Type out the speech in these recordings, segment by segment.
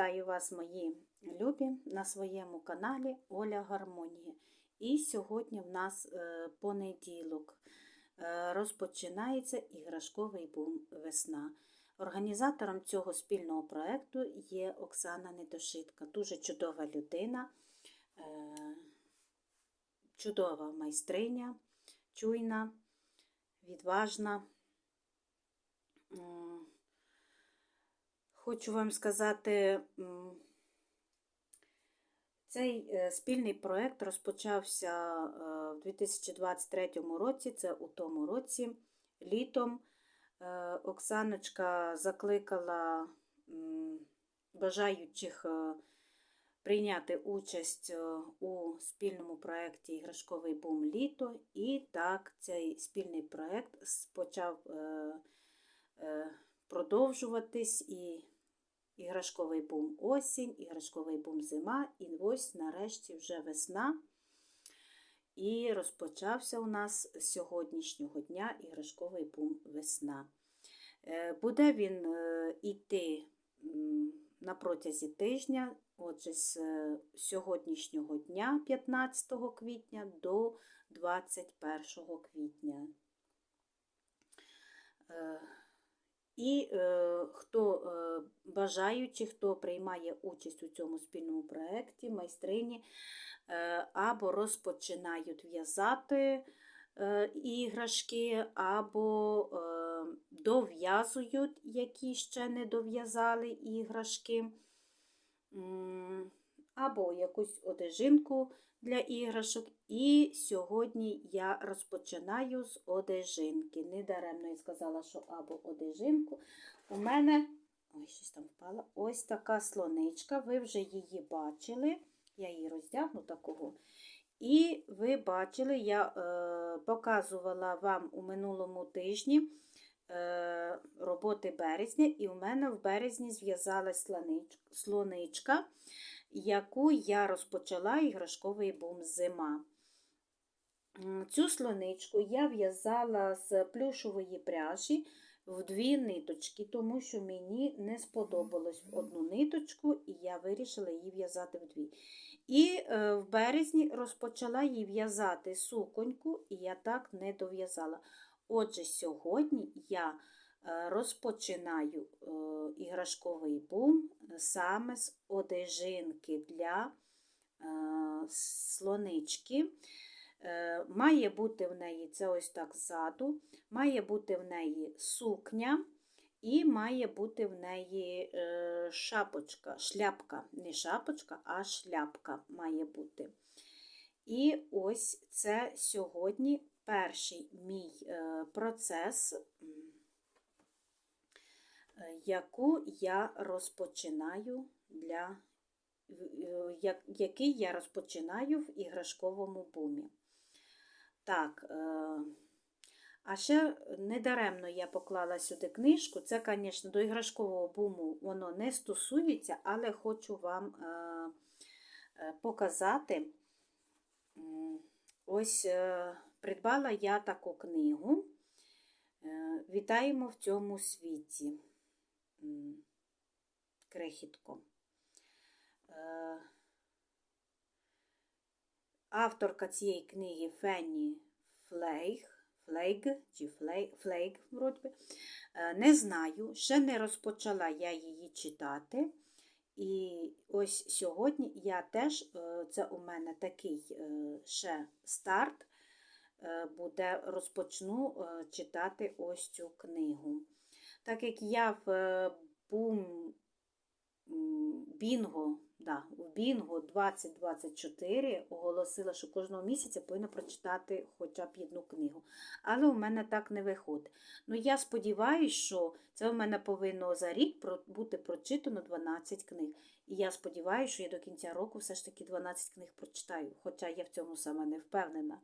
Вітаю вас, мої любі, на своєму каналі Оля Гармонія. І сьогодні в нас е, понеділок. Е, Розпочинається іграшковий бум весна. Організатором цього спільного проєкту є Оксана Недошитка. Дуже чудова людина, е, чудова майстриня, чуйна, відважна. Хочу вам сказати, цей е, спільний проєкт розпочався е, в 2023 році, це у тому році, літом. Е, Оксаночка закликала бажаючих прийняти участь у спільному проєкті Іграшковий бум літо. І так цей спільний проєкт почав продовжуватись і іграшковий бум осінь, іграшковий бум зима, і ось нарешті вже весна. І розпочався у нас з сьогоднішнього дня іграшковий бум весна. Е, Буде він е, йти м, на протязі тижня, отже, з е, сьогоднішнього дня, 15 квітня, до 21 квітня. І е, хто е, бажаючи, хто приймає участь у цьому спільному проєкті, майстрині е, або розпочинають в'язати е, іграшки, або е, дов'язують, які ще не дов'язали іграшки, або якусь одежинку для іграшок. І сьогодні я розпочинаю з одежинки. Недаремно я сказала, що або одежинку. У мене ой, щось там впало, ось така слоничка. Ви вже її бачили. Я її роздягну такого. І ви бачили, я е, показувала вам у минулому тижні е, роботи березня, і у мене в березні зв'язалась слонич- слоничка, яку я розпочала іграшковий бум зима. Цю слоничку я в'язала з плюшової пряжі в дві ниточки, тому що мені не сподобалось одну ниточку, і я вирішила її в'язати в дві. І е, в березні розпочала її в'язати суконьку, і я так не дов'язала. Отже, сьогодні я розпочинаю е, іграшковий бум саме з одежинки для е, слонички. Е, Має бути в неї це ось так ззаду, має бути в неї сукня і має бути в неї е, шапочка, шляпка, не шапочка, а шляпка має бути. І ось це сьогодні перший мій е, процес, е, яку я розпочинаю для е, який я розпочинаю в іграшковому бумі. Так, е, а ще недаремно я поклала сюди книжку. Це, звісно, до іграшкового буму воно не стосується, але хочу вам е, е, показати. Ось е, придбала я таку книгу. Е, Вітаємо в цьому світі. М, Е, Авторка цієї книги Фенні Флейг, Флейг чи Флейг, Флейг вроді. Е, Не знаю, ще не розпочала я її читати. І ось сьогодні я теж, е, це у мене такий ще старт, буде розпочну читати ось цю книгу. Так як я в е, бум Бінго, да, в Бінго 2024 оголосила, що кожного місяця повинна прочитати хоча б одну книгу. Але у мене так не виходить. Ну, я сподіваюся, що це в мене повинно за рік бути прочитано 12 книг. І я сподіваюся, що я до кінця року все ж таки 12 книг прочитаю, хоча я в цьому сама не впевнена.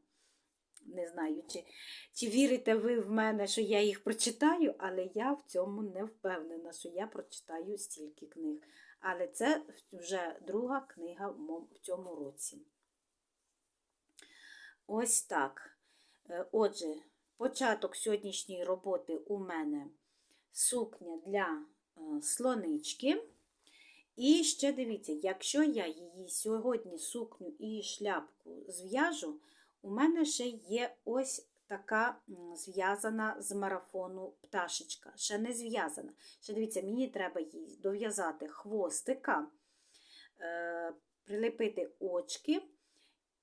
Не знаю, чи, чи вірите ви в мене, що я їх прочитаю, але я в цьому не впевнена, що я прочитаю стільки книг. Але це вже друга книга в цьому році. Ось так. Е, Отже, початок сьогоднішньої роботи у мене сукня для е, слонички. І ще дивіться, якщо я її сьогодні сукню і шляпку зв'яжу, у мене ще є ось така зв'язана з марафону пташечка. Ще не зв'язана. Ще дивіться, мені треба їй дов'язати хвостика, е, прилепити очки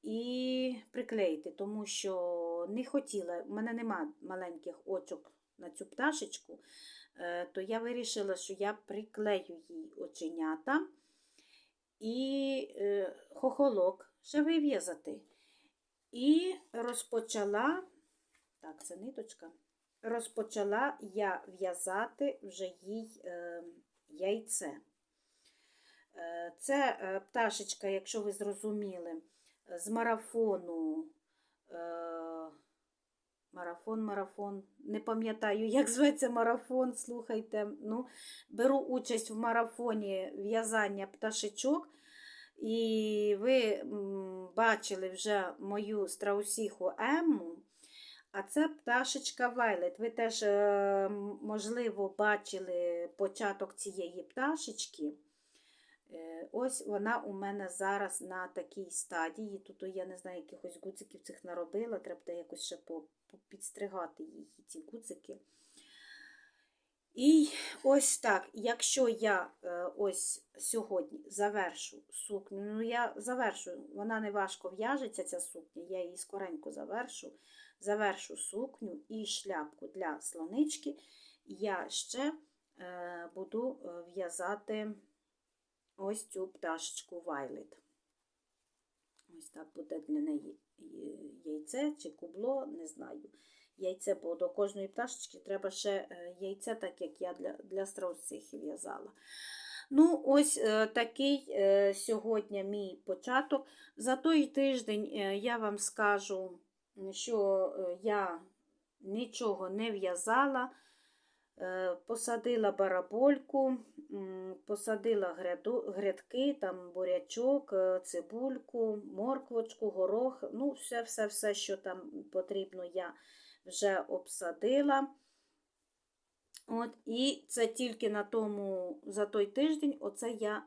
і приклеїти, тому що не хотіла, у мене нема маленьких очок на цю пташечку, е, то я вирішила, що я приклею їй оченята і е, хохолок ще вив'язати. І розпочала, так, це ниточка, розпочала я в'язати вже їй е, яйце. Е, Це е, пташечка, якщо ви зрозуміли, з марафону. е, Марафон, марафон. Не пам'ятаю, як зветься марафон, слухайте. Ну, Беру участь в марафоні в'язання пташечок. І ви бачили вже мою страусіху Емму. А це пташечка Вайлет. Ви теж, е, можливо, бачили початок цієї пташечки. Е, Ось вона у мене зараз на такій стадії. Тут я не знаю, якихось гуциків цих наробила, треба якось ще підстригати її, ці гуцики. І ось так, якщо я е, ось сьогодні завершу сукню, ну я завершу, вона не важко в'яжеться, ця сукня, я її скоренько завершу, завершу сукню і шляпку для слонички, я ще е, буду е, в'язати ось цю пташечку Вайлет. Ось так буде для неї яйце чи кубло, не знаю. Яйце, бо до кожної пташечки треба ще е, яйце, так як я для для страусихи в'язала. Ну, ось е, такий е, сьогодні мій початок. За той тиждень я вам скажу, що я нічого не в'язала. Посадила барабольку, посадила грядки, там бурячок, цибульку, морквочку, горох. Ну, все-все-все, що там потрібно, я вже обсадила. От, І це тільки на тому, за той тиждень оце я е,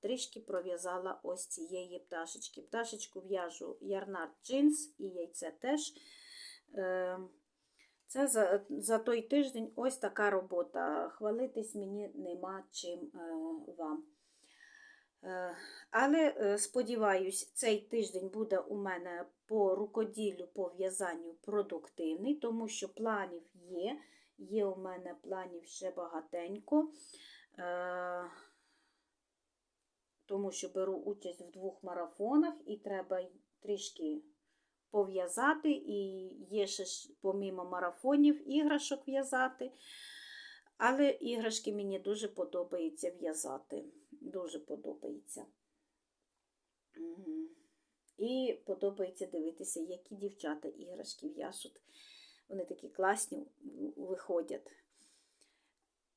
трішки пров'язала ось цієї пташечки. Пташечку в'яжу ярнард джинс і яйце теж. Е, це за, за той тиждень ось така робота. Хвалитись мені нема чим е, вам. Е, але е, сподіваюсь, цей тиждень буде у мене по рукоділлю, по в'язанню продуктивний, тому що планів є. Є у мене планів ще багатенько, е, тому що беру участь в двох марафонах і треба трішки пов'язати, і є ще помімо марафонів, іграшок в'язати. Але іграшки мені дуже подобається в'язати. Дуже подобається. І подобається дивитися, які дівчата іграшки в'яжуть. Вони такі класні виходять.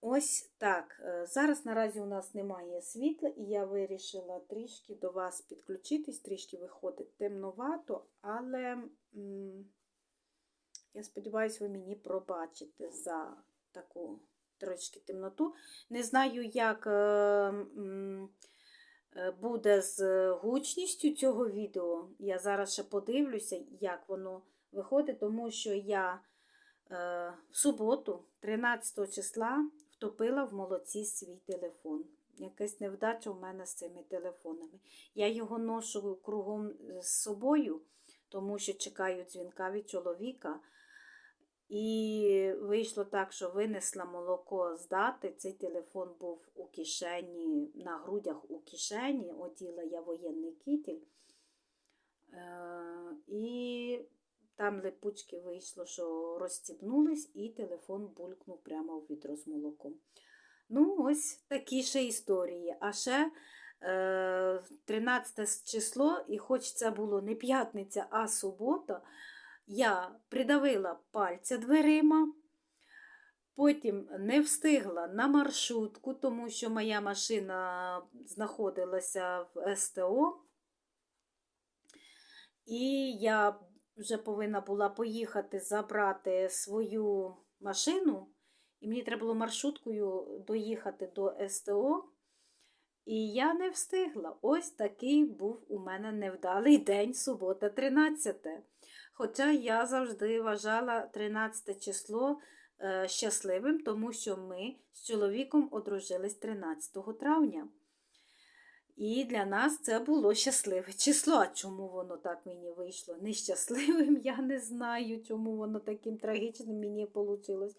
Ось так. Зараз наразі у нас немає світла, і я вирішила трішки до вас підключитись, трішки виходить темновато, але я сподіваюся, ви мені пробачите за таку трошки темноту. Не знаю, як буде з гучністю цього відео. Я зараз ще подивлюся, як воно виходить, тому що я в суботу, 13 числа, втопила в молоці свій телефон. Якась невдача у мене з цими телефонами. Я його ношу кругом з собою, тому що чекаю дзвінка від чоловіка. І вийшло так, що винесла молоко здати. Цей телефон був у кишені, на грудях у кишені, оділа я воєнний кітель. Е, і там липучки вийшло, що розстібнулись, і телефон булькнув прямо в відро з молоком. Ну, ось такі ще історії. А ще е, 13 число, і хоч це було не п'ятниця, а субота, я придавила пальця дверима. Потім не встигла на маршрутку, тому що моя машина знаходилася в СТО. І я вже повинна була поїхати забрати свою машину, і мені треба було маршруткою доїхати до СТО. І я не встигла. Ось такий був у мене невдалий день, субота, 13. Хоча я завжди вважала 13 число е, щасливим, тому що ми з чоловіком одружились 13 травня. І для нас це було щасливе число. А чому воно так мені вийшло? Нещасливим, я не знаю, чому воно таким трагічним мені вийшло.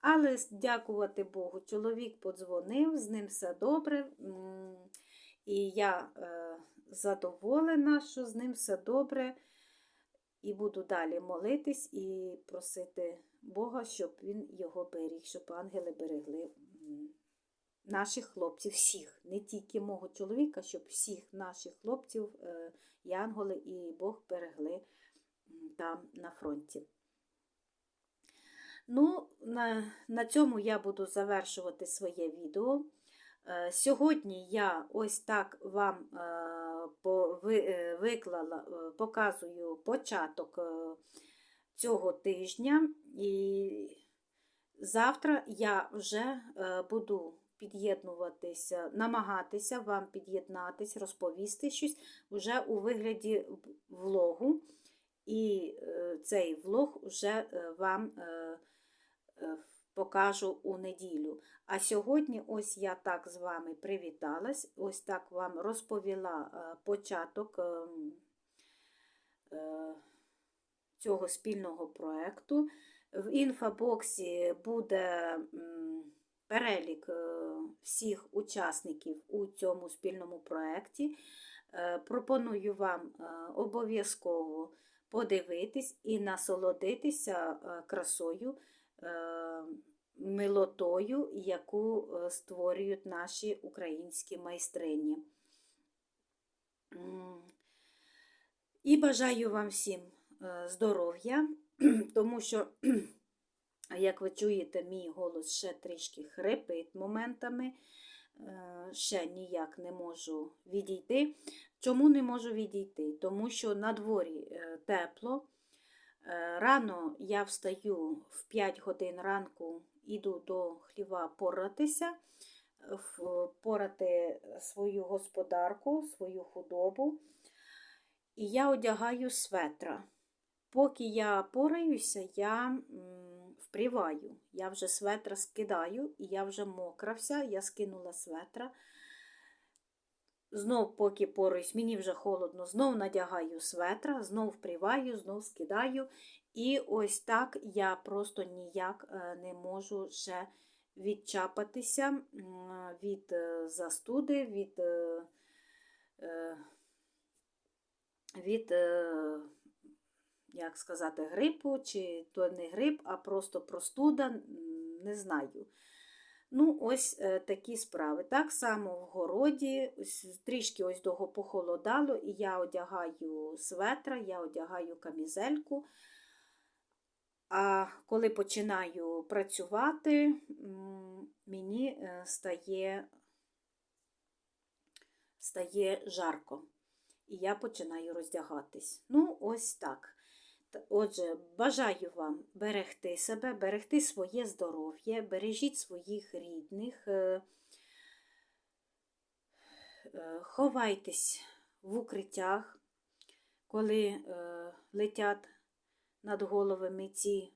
Але дякувати Богу, чоловік подзвонив, з ним все добре. І я е, задоволена, що з ним все добре. І буду далі молитись і просити Бога, щоб він його беріг, щоб ангели берегли наших хлопців, всіх, не тільки мого чоловіка, щоб всіх наших хлопців, е, і янголи, і Бог берегли там на фронті. Ну, на, на цьому я буду завершувати своє відео. Е, Сьогодні я ось так вам е, е, виклала, показую початок цього тижня. І завтра я вже буду під'єднуватися, намагатися вам під'єднатись, розповісти щось вже у вигляді влогу. І цей влог вже вам покажу у неділю. А сьогодні ось я так з вами привіталась, ось так вам розповіла е, початок ем, е, цього спільного проєкту. В інфобоксі буде перелік е, всіх учасників у цьому спільному проєкті. Пропоную вам обов'язково подивитись і насолодитися красою, милотою, яку е, створюють наші українські майстрині. І бажаю вам всім е, здоров'я, тому що, як ви чуєте, мій голос ще трішки хрипить моментами, е, ще ніяк не можу відійти. Чому не можу відійти? Тому що на дворі е, тепло. Е, Рано я встаю в 5 годин ранку, іду до хліва поратися, е, порати свою господарку, свою худобу. І я одягаю светра. Поки я пораюся, я впріваю. Я вже светра скидаю, і я вже мокра вся, я скинула светра. Знов, поки поруюсь, мені вже холодно, знов надягаю светра, знов впріваю, знов скидаю. І ось так я просто ніяк е, не можу ще відчапатися від е, застуди, від, е, від як сказати, грипу, чи то не грип, а просто простуда, не знаю. Ну, ось е, такі справи. Так само в городі, трішки ось того похолодало, і я одягаю светра, я одягаю камізельку. А коли починаю працювати, мені е, стає, стає жарко. І я починаю роздягатись. Ну, ось так. Отже, бажаю вам берегти себе, берегти своє здоров'я, бережіть своїх рідних, е, е, ховайтесь в укриттях, коли е, летять над головами ці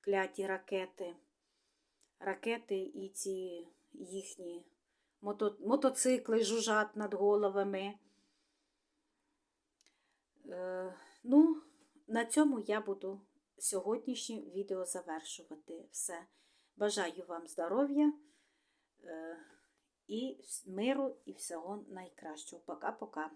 кляті ракети, ракети і ці їхні мото, мотоцикли жужжать над головами. Ну, на цьому я буду сьогоднішнє відео завершувати все. Бажаю вам здоров'я е, і миру, і всього найкращого. Пока-пока.